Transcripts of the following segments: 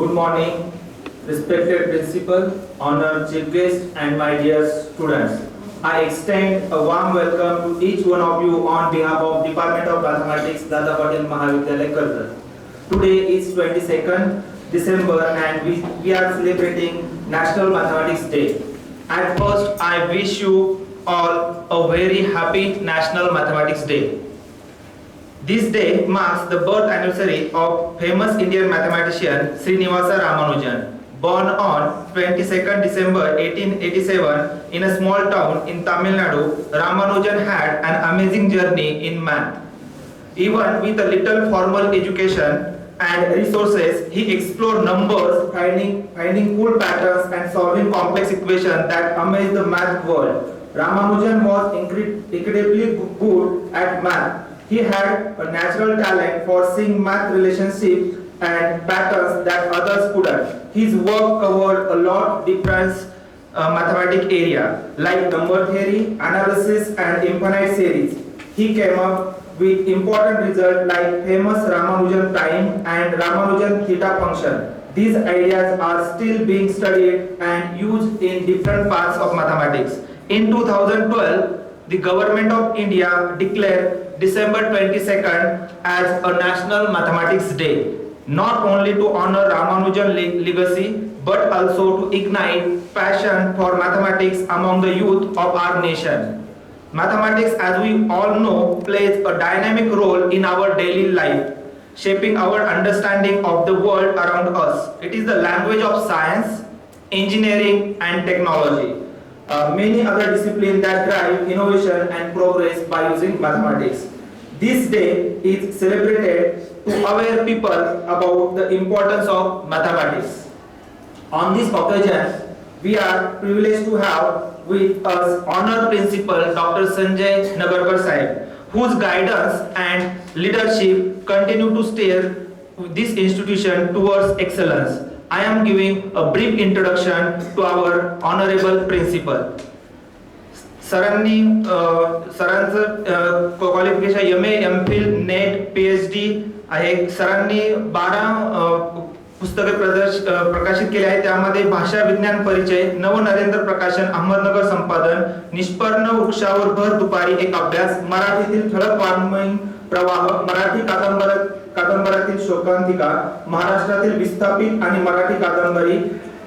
Good morning, respected principal, honored chief guest, and my dear students. I extend a warm welcome to each one of you on behalf of Department of Mathematics, Dada Patel Mahavidyalaya. Today is 22nd December and we, we are celebrating National Mathematics Day. At first, I wish you all a very happy National Mathematics Day. This day marks the birth anniversary of famous Indian mathematician Srinivasa Ramanujan. Born on 22nd December 1887 in a small town in Tamil Nadu, Ramanujan had an amazing journey in math. Even with a little formal education and resources, he explored numbers, finding, finding cool patterns and solving complex equations that amazed the math world. Ramanujan was incre- incredibly good at math. He had a natural talent for seeing math relationships and patterns that others couldn't. His work covered a lot different uh, mathematic area like number theory, analysis and infinite series. He came up with important results like famous Ramanujan prime and Ramanujan theta function. These ideas are still being studied and used in different parts of mathematics. In 2012, the government of India declared December 22nd as a National Mathematics Day, not only to honor Ramanujan le- legacy but also to ignite passion for mathematics among the youth of our nation. Mathematics, as we all know, plays a dynamic role in our daily life, shaping our understanding of the world around us. It is the language of science, engineering, and technology. Uh, many other disciplines that drive innovation and progress by using mathematics. This day is celebrated to aware people about the importance of mathematics. On this occasion, we are privileged to have with us honored principal Dr. Sanjay Nagarkar Sahib, whose guidance and leadership continue to steer this institution towards excellence. I am giving a brief introduction to our honorable principal. सरांनी सरांचं qualification M A M Phil NET P H D आहे. सरांनी बारा पुस्तके प्रदर्श प्रकाशित केली आहे त्यामध्ये भाषा विज्ञान परिचय नव नरेंद्र प्रकाशन अहमदनगर संपादन निष्पर्ण वृक्षावर भर दुपारी एक अभ्यास मराठीतील ठळक वाङ्मयीन प्रवाह मराठी कादंबर कादंबऱ्यातील शोकांतिका महाराष्ट्रातील विस्थापित आणि मराठी कादंबरी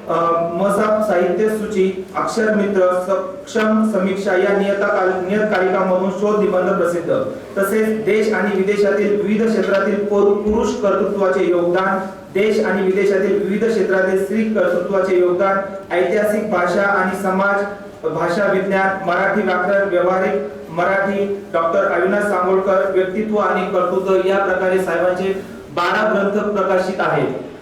मसाप साहित्य सूची अक्षर मित्र सक्षम समीक्षा या नियतकाल नियतकालिकामधून शोध निबंध प्रसिद्ध. तसेच देश आणि विदेशातील विविध क्षेत्रातील पुरुष कर्तृत्वाचे योगदान देश आणि विदेशातील विविध क्षेत्रातील स्त्री कर्तृत्वाचे योगदान ऐतिहासिक भाषा आणि समाज भाषा विज्ञान मराठी व्याकरण व्यवहारिक मराठी डॉक्टर अविनाश सांगोळकर व्यक्तित्व आणि कर्तृत्व या प्रकारे साहेबांचे बारा ग्रंथ प्रकाशित आहेत.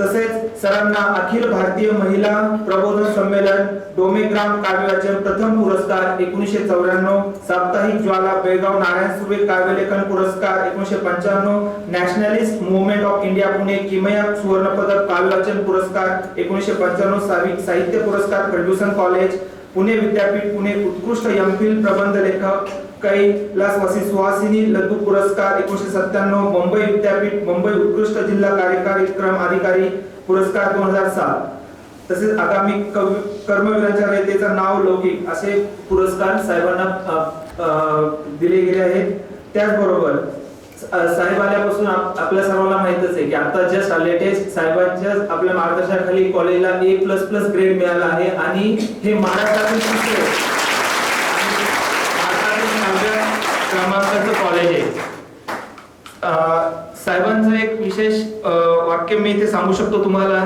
तसेच सरांना अखिल भारतीय महिला प्रबोधन संमेलन डोमेग्राम काव्याचे प्रथम पुरस्कार एकोणीसशे चौऱ्याण्णव साप्ताहिक ज्वाला बेळगाव नारायण सुर्वे काव्यलेखन पुरस्कार एकोणीसशे पंच्याण्णव nationalist movement of India Pune किमया सुवर्ण पदक काव्यवाचन पुरस्कार एकोणीसशे पंच्याण्णव साविक साहित्य पुरस्कार फर्ग्युसन कॉलेज पुणे विद्यापीठ पुणे उत्कृष्ट एम फिल प्रबंध लेखक कैलासवासी सुहासिनी लघु पुरस्कार एकोणीशे सत्त्याण्णव मुंबई विद्यापीठ मुंबई उत्कृष्ट जिल्हा कार्यक्रम अधिकारी पुरस्कार दोन हजार सात. तसेच आगामी कर्मवीरांच्या रयतेचा नाव लौकिक असे पुरस्कार साहेबांना दिले गेले आहेत. त्याचबरोबर साहेब आल्यापासून आपल्या सर्वांना माहितच आहे की आता जस्ट लेटेस्ट साहेबांच्या आपल्या मार्गदर्शनाखाली कॉलेजला ए प्लस प्लस ग्रेड मिळाला आहे. आणि हे महाराष्ट्रातील क्रमांकाचं कॉलेज आहे. साहेबांचं एक विशेष वाक्य मी इथे सांगू शकतो तुम्हाला.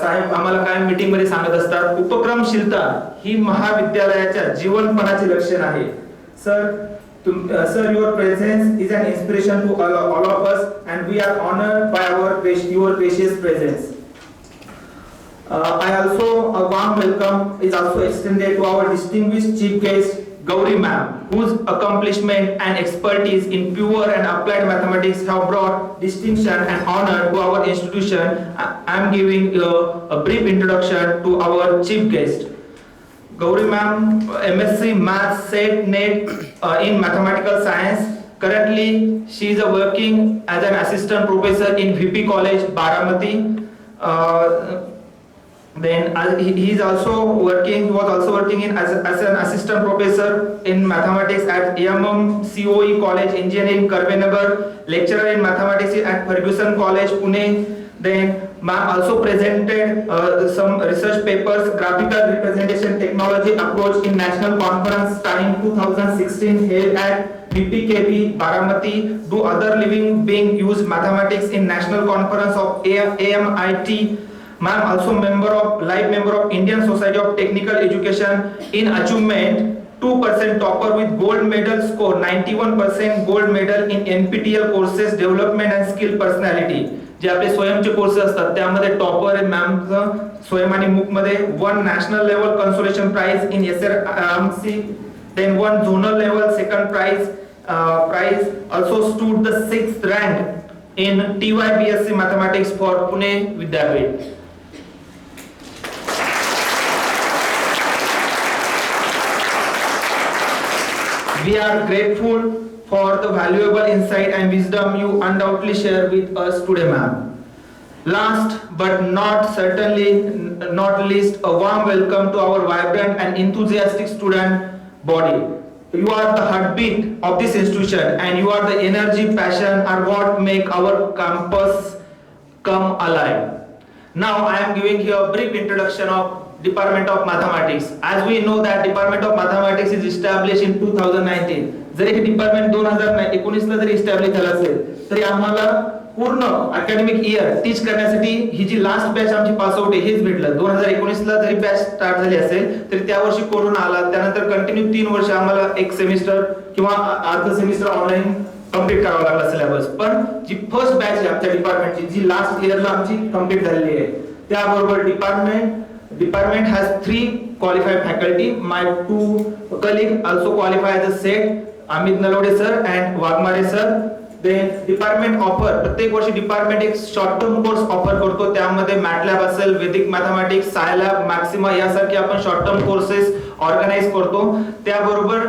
साहेब आम्हाला काय मीटिंगमध्ये सांगत असतात उपक्रमशीलता ही महाविद्यालयाच्या जीवनपणाचे लक्षण आहे. Sir sir your presence is an inspiration to all of us and we are honour by our your precious presence I also also, welcome is welcome is also extended to our distinguished Gauri ma'am, whose accomplishment and expertise in pure and applied mathematics have brought distinction and honor to our institution. I am giving uh, a brief introduction to our chief guest. Gauri ma'am, MSc Maths, SET, NET uh, in Mathematical Science. Currently, she is working as an assistant professor in VP College, Baramati. Uh, then uh, he, is also working, he was also working in as, as an assistant professor in mathematics at AMM COE College Engineering, Karvenagar, lecturer in mathematics at Ferguson College, Pune. Then ma'am also presented uh, some research papers, graphical representation technology approach in national conference starting 2016 held at BPKB, Baramati. Do other living being use mathematics in national conference of AMIT. Ma'am also member of, live member of Indian Society of Technical Education in achievement. 2% topper with gold medal score, 91% gold medal in NPTEL courses development and skill personality. जे आपले स्वयंचे courses असतात त्यामध्ये topper आहे मॅमचं स्वयं आणि मुकमध्ये won national level consolation prize in S R C then won zonal level second prize prize also stood the six rank in T Y B S C mathematics for Pune विद्यापीठ We are grateful for the valuable insight and wisdom you undoubtedly share with us today, ma'am. Last but not certainly not least, a warm welcome to our vibrant and enthusiastic student body. You are the heartbeat of this institution and you are the energy, passion are what make our campus come alive. Now I am giving you a brief introduction of Department of Mathematics. As we know that Department of Mathematics is established in 2019. जरी हे department दोन हजार एकोणीसला जरी establish झालं असेल तरी आम्हाला पूर्ण अकॅडमिक इयर टीच करण्यासाठी ही जी लास्ट बॅच आमची पास आउट आहे हेच भेटलं दोन हजार एकोणीसला जरी बॅच स्टार्ट झाली असेल तरी त्या वर्षी कोरोना आला त्यानंतर कंटिन्यू तीन वर्ष आम्हाला एक सेमिस्टर किंवा अर्ध सेमिस्टर ऑनलाईन कंप्लीट करावा लागला सिलेबस पण जी फर्स्ट बॅच आहे आमच्या डिपार्टमेंटची जी लास्ट इयरला आमची कंप्लीट झालेली आहे त्याबरोबर department department has three qualified faculty my two colleague also qualify as a SET Amit Nalawade sir and Waghmare sir then department offer प्रत्येक वर्षी डिपार्टमेंट एक शॉर्ट टर्म कोर्स ऑफर करतो. त्यामध्ये मॅटलॅब असेल वेदिक मॅथमॅटिक्स सायलॅब मॅक्सिमा यासारखे आपण short term courses organise करतो. त्याबरोबर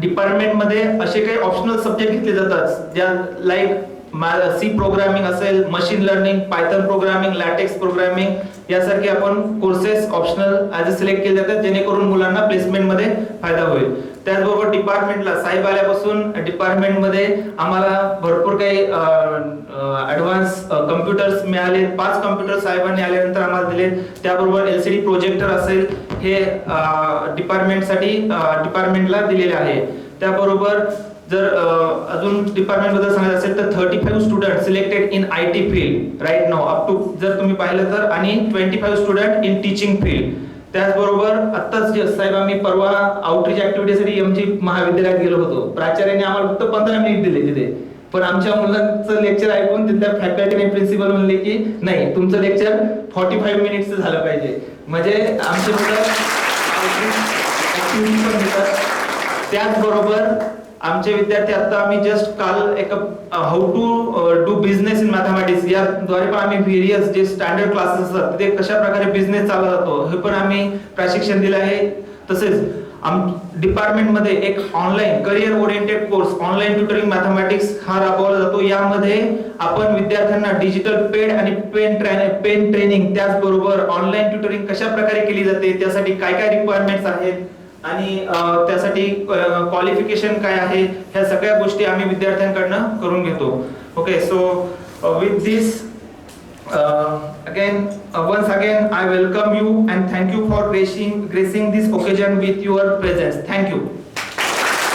डिपार्टमेंटमध्ये असे काही ऑप्शनल सब्जेक्ट घेतले जातात. ज्या लाईक सी प्रोग्रामिंग असेल machine learning Python programming LaTeX programming यासारखे आपण courses optional as a select केले जातात जेणेकरून मुलांना प्लेसमेंटमध्ये फायदा होईल. त्याचबरोबर डिपार्टमेंटला साहेब आल्यापासून डिपार्टमेंटमध्ये आम्हाला भरपूर काही ऍडव्हान्स कम्प्युटर्स मिळाले पाच कम्प्युटर साहेबांनी आल्यानंतर आम्हाला दिले त्याबरोबर एल सी डी प्रोजेक्टर असेल हे डिपार्टमेंटसाठी डिपार्टमेंटला दिलेले आहे. त्याबरोबर जर अजून डिपार्टमेंटबद्दल सांगायचं असेल तर thirty five student selected in I T field right now up to जर तुम्ही पाहिलं तर आणि twenty five student in teaching field त्याचबरोबर आत्ताच जे साहेब आम्ही परवा आउटरीच ऍक्टिव्हिटीसाठी एमजी महाविद्यालयात गेलो होतो. प्राचार्याने आम्हाला फक्त पंधरा मिनिट दिले तिथे. पण आमच्या मुलांचं लेक्चर ऐकून तिथल्या फॅकल्टीने आणि प्रिन्सिपल म्हणले की नाही तुमचं लेक्चर फॉर्टी फाईव्ह मिनिट्स झालं पाहिजे. म्हणजे आमचे मुलं पण घेतात. त्याचबरोबर आमचे विद्यार्थी आता आम्ही जस्ट काल एक how to do business in mathematics याद्वारे पण आम्ही व्हेरियस जे स्टँडर्ड क्लासेस असतात ते कशा प्रकारे बिझनेस चालला जातो हे पण आम्ही प्रशिक्षण दिलं आहे. तसेच आम डिपार्टमेंटमध्ये एक online career oriented course online tutoring mathematics हा राबवला जातो. यामध्ये आपण विद्यार्थ्यांना डिजिटल पेड आणि पेन पेन ट्रेनिंग त्याचबरोबर ऑनलाईन ट्युटरिंग कशा प्रकारे केली जाते त्यासाठी काय काय रिक्वायरमेंट्स आहेत आणि त्यासाठी क्वालिफिकेशन काय आहे ह्या सगळ्या गोष्टी आम्ही विद्यार्थ्यांकडनं करून घेतो. Okay so with this again once again I welcome you and thank you for gracing gracing this occasion with your presence thank you